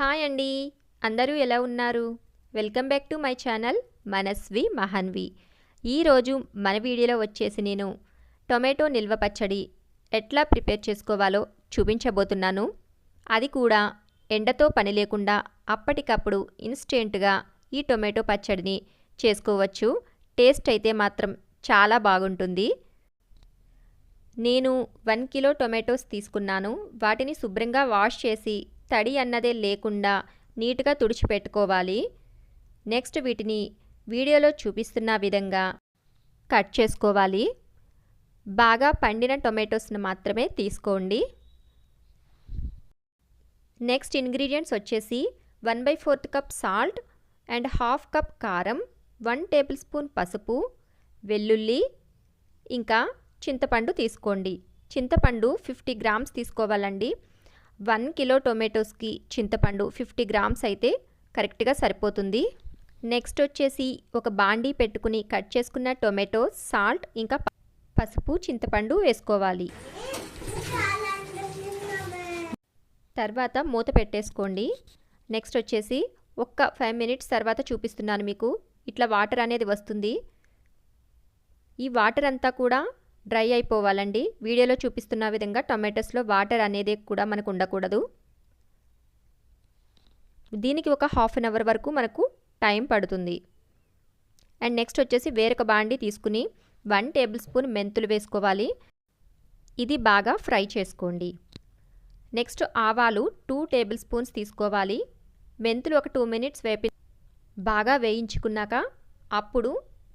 Hi అండి. అందరూ ఎలా ఉన్నారు? Welcome back to my channel Manasvi Mahanvi. ఈరోజు మన వీడియోలో వచ్చేసి నేను టొమాటో నిల్వ పచ్చడి ఎట్లా ప్రిపేర్ చేసుకోవాలో చూపించబోతున్నాను. అది కూడా ఎండతో పని లేకుండా అప్పటికప్పుడు ఇన్స్టెంట్గా ఈ టొమాటో పచ్చడిని చేసుకోవచ్చు. టేస్ట్ అయితే మాత్రం చాలా బాగుంటుంది. నేను వన్ కిలో టొమాటోస్ తీసుకున్నాను. వాటిని శుభ్రంగా వాష్ చేసి తడి అన్నదే లేకుండా నీట్గా తుడిచిపెట్టుకోవాలి. నెక్స్ట్ వీటిని వీడియోలో చూపిస్తున్న విధంగా కట్ చేసుకోవాలి. బాగా పండిన టొమాటోస్ని మాత్రమే తీసుకోండి. నెక్స్ట్ ఇంగ్రీడియంట్స్ వచ్చేసి one by fourth cup salt and half cup కారం వన్ టేబుల్ స్పూన్ పసుపు వెల్లుల్లి ఇంకా చింతపండు తీసుకోండి. చింతపండు ఫిఫ్టీ గ్రామ్స్ తీసుకోవాలండి. వన్ కిలో టొమాటోస్కి చింతపండు ఫిఫ్టీ గ్రామ్స్ అయితే కరెక్ట్గా సరిపోతుంది. నెక్స్ట్ వచ్చేసి ఒక బాండీ పెట్టుకుని కట్ చేసుకున్న టొమాటో సాల్ట్ ఇంకా పసుపు చింతపండు వేసుకోవాలి. తర్వాత మూత పెట్టేసుకోండి. నెక్స్ట్ వచ్చేసి ఒక్క ఫైవ్ మినిట్స్ తర్వాత చూపిస్తున్నాను మీకు. ఇట్లా వాటర్ అనేది వస్తుంది. ఈ వాటర్ అంతా కూడా డ్రై అయిపోవాలండి. వీడియోలో చూపిస్తున్న విధంగా టొమాటోస్లో వాటర్ అనేది కూడా మనకు ఉండకూడదు. దీనికి ఒక హాఫ్ అన్ అవర్ వరకు మనకు టైం పడుతుంది. అండ్ నెక్స్ట్ వచ్చేసి వేరొక బాండి తీసుకుని వన్ టేబుల్ స్పూన్ మెంతులు వేసుకోవాలి. ఇది బాగా ఫ్రై చేసుకోండి. నెక్స్ట్ ఆవాలు టూ టేబుల్ స్పూన్స్ తీసుకోవాలి. మెంతులు ఒక టూ మినిట్స్ వేపి బాగా వేయించుకున్నాక అప్పుడు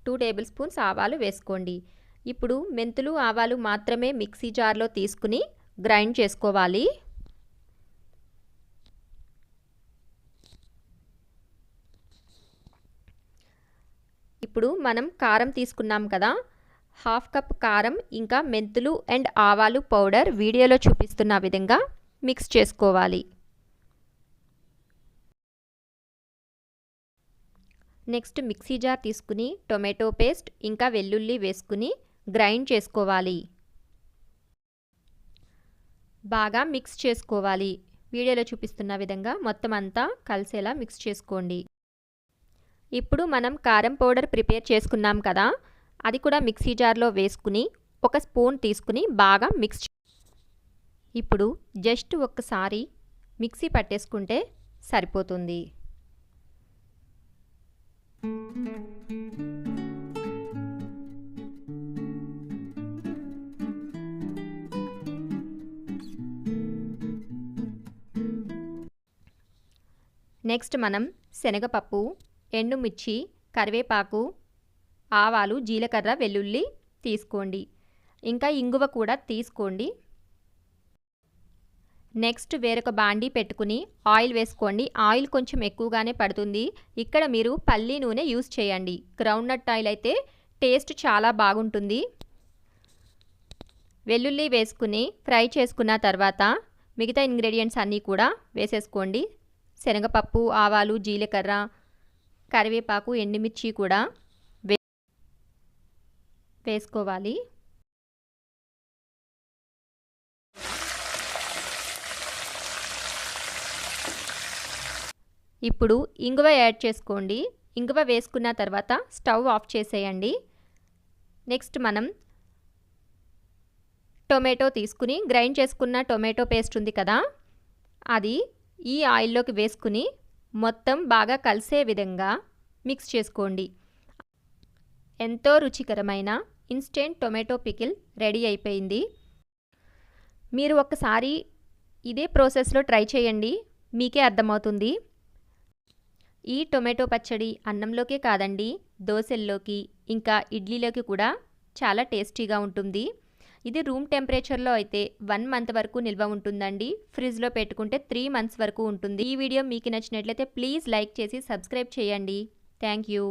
టూ టేబుల్ స్పూన్స్ ఆవాలు వేసుకోండి. ఇప్పుడు మెంతులు ఆవాలు మాత్రమే మిక్సీ జార్లో తీసుకుని గ్రైండ్ చేసుకోవాలి. ఇప్పుడు మనం కారం తీసుకున్నాం కదా హాఫ్ కప్ కారం ఇంకా మెంతులు అండ్ ఆవాలు పౌడర్ వీడియోలో చూపిస్తున్న విధంగా మిక్స్ చేసుకోవాలి. నెక్స్ట్ మిక్సీ జార్ తీసుకుని టొమాటో పేస్ట్ ఇంకా వెల్లుల్లి వేసుకుని గ్రైండ్ చేసుకోవాలి. బాగా మిక్స్ చేసుకోవాలి. వీడియోలో చూపిస్తున్న విధంగా మొత్తం అంతా కలిసేలా మిక్స్ చేసుకోండి. ఇప్పుడు మనం కారం పౌడర్ ప్రిపేర్ చేసుకున్నాం కదా అది కూడా మిక్సీ జార్లో వేసుకుని ఒక స్పూన్ తీసుకుని బాగా మిక్స్ ఇప్పుడు జస్ట్ ఒక్కసారి మిక్సీ పట్టేసుకుంటే సరిపోతుంది. నెక్స్ట్ మనం శనగపప్పు ఎండుమిర్చి కరివేపాకు ఆవాలు జీలకర్ర వెల్లుల్లి తీసుకోండి. ఇంకా ఇంగువ కూడా తీసుకోండి. నెక్స్ట్ వేరొక బాండీ పెట్టుకుని ఆయిల్ వేసుకోండి. ఆయిల్ కొంచెం ఎక్కువగానే పడుతుంది. ఇక్కడ మీరు పల్లి నూనె యూస్ చేయండి. గ్రౌండ్ నట్ ఆయిల్ అయితే టేస్ట్ చాలా బాగుంటుంది. వెల్లుల్లి వేసుకుని ఫ్రై చేసుకున్న తర్వాత మిగతా ఇంగ్రీడియంట్స్ అన్నీ కూడా వేసేసుకోండి. శనగపప్పు ఆవాలు జీలకర్ర కరివేపాకు ఎండుమిర్చి కూడా వే వేసుకోవాలి. ఇప్పుడు ఇంగువ యాడ్ చేసుకోండి. ఇంగువ వేసుకున్న తర్వాత స్టవ్ ఆఫ్ చేసేయండి. నెక్స్ట్ మనం టొమాటో తీసుకుని గ్రైండ్ చేసుకున్న టొమాటో పేస్ట్ ఉంది కదా అది ఈ ఆయిల్లోకి వేసుకుని మొత్తం బాగా కలిసే విధంగా మిక్స్ చేసుకోండి. ఎంతో రుచికరమైన ఇన్స్టెంట్ టొమాటో పికిల్ రెడీ అయిపోయింది. మీరు ఒక్కసారి ఇదే ప్రాసెస్లో ట్రై చేయండి మీకే అర్థమవుతుంది. ఈ టొమాటో పచ్చడి అన్నంలోకే కాదండి దోశల్లోకి ఇంకా ఇడ్లీలోకి కూడా చాలా టేస్టీగా ఉంటుంది. ఇది రూమ్ టెంపరేచర్లో అయితే వన్ మంత్ వరకు నిల్వ ఉంటుందండి. ఫ్రిడ్జ్లో పెట్టుకుంటే త్రీ మంత్స్ వరకు ఉంటుంది. ఈ వీడియో మీకు నచ్చినట్లయితే ప్లీజ్ లైక్ చేసి సబ్స్క్రైబ్ చేయండి. Thank you.